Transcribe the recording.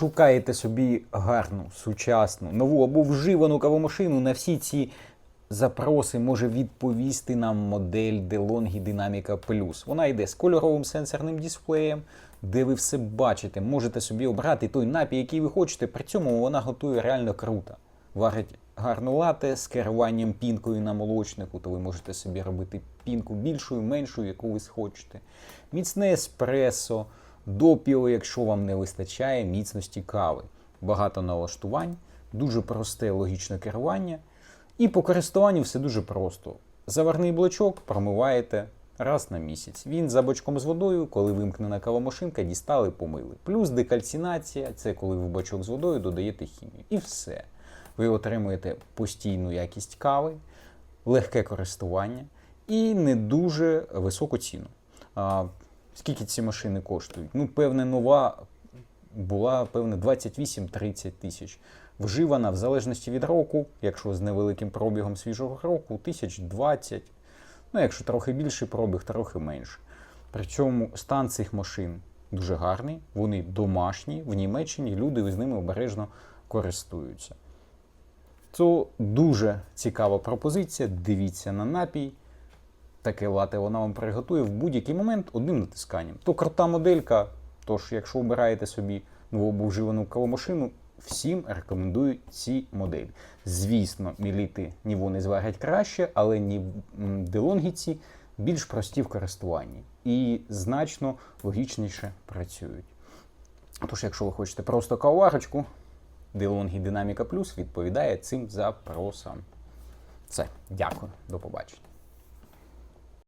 Шукаєте собі гарну, сучасну, нову або вживану кавомашину на всі ці запроси може відповісти нам модель DeLonghi Dynamica Plus. Вона йде з кольоровим сенсорним дисплеєм, де ви все бачите, можете собі обрати той напій, який ви хочете. При цьому вона готує реально круто. Варить гарну лате з керуванням пінкою на молочнику, то ви можете собі робити пінку більшою, меншою, яку ви схочете. Міцне еспресо, допіо, якщо вам не вистачає міцності кави. Багато налаштувань, дуже просте логічне керування. І по користуванню все дуже просто. Заварний блочок промиваєте раз на місяць. Він за бачком з водою, коли вимкнена кавомашинка, дістали, помили. Плюс декальцинація це коли в бачок з водою додаєте хімію. І все. Ви отримуєте постійну якість кави, легке користування і не дуже високу ціну. Скільки ці машини коштують? Ну, певне, нова була певне 28-30 тисяч. Вживана в залежності від року, якщо з невеликим пробігом свіжого року, тисяч 20. Ну, якщо трохи більший пробіг, трохи менше. При цьому стан цих машин дуже гарний, вони домашні в Німеччині, люди з ними обережно користуються. Це дуже цікава пропозиція. Дивіться на напій. Таке лате вона вам приготує в будь-який момент одним натисканням. То крута моделька. Тож, якщо обираєте собі нову вживану кавомашину, всім рекомендую ці моделі. Звісно, міліти Ніво не зварять краще, але ні делонгіці більш прості в користуванні і значно логічніше працюють. Тож, якщо ви хочете просто кавоварочку, DeLonghi Dynamica Plus відповідає цим запросам. Все, дякую, до побачення.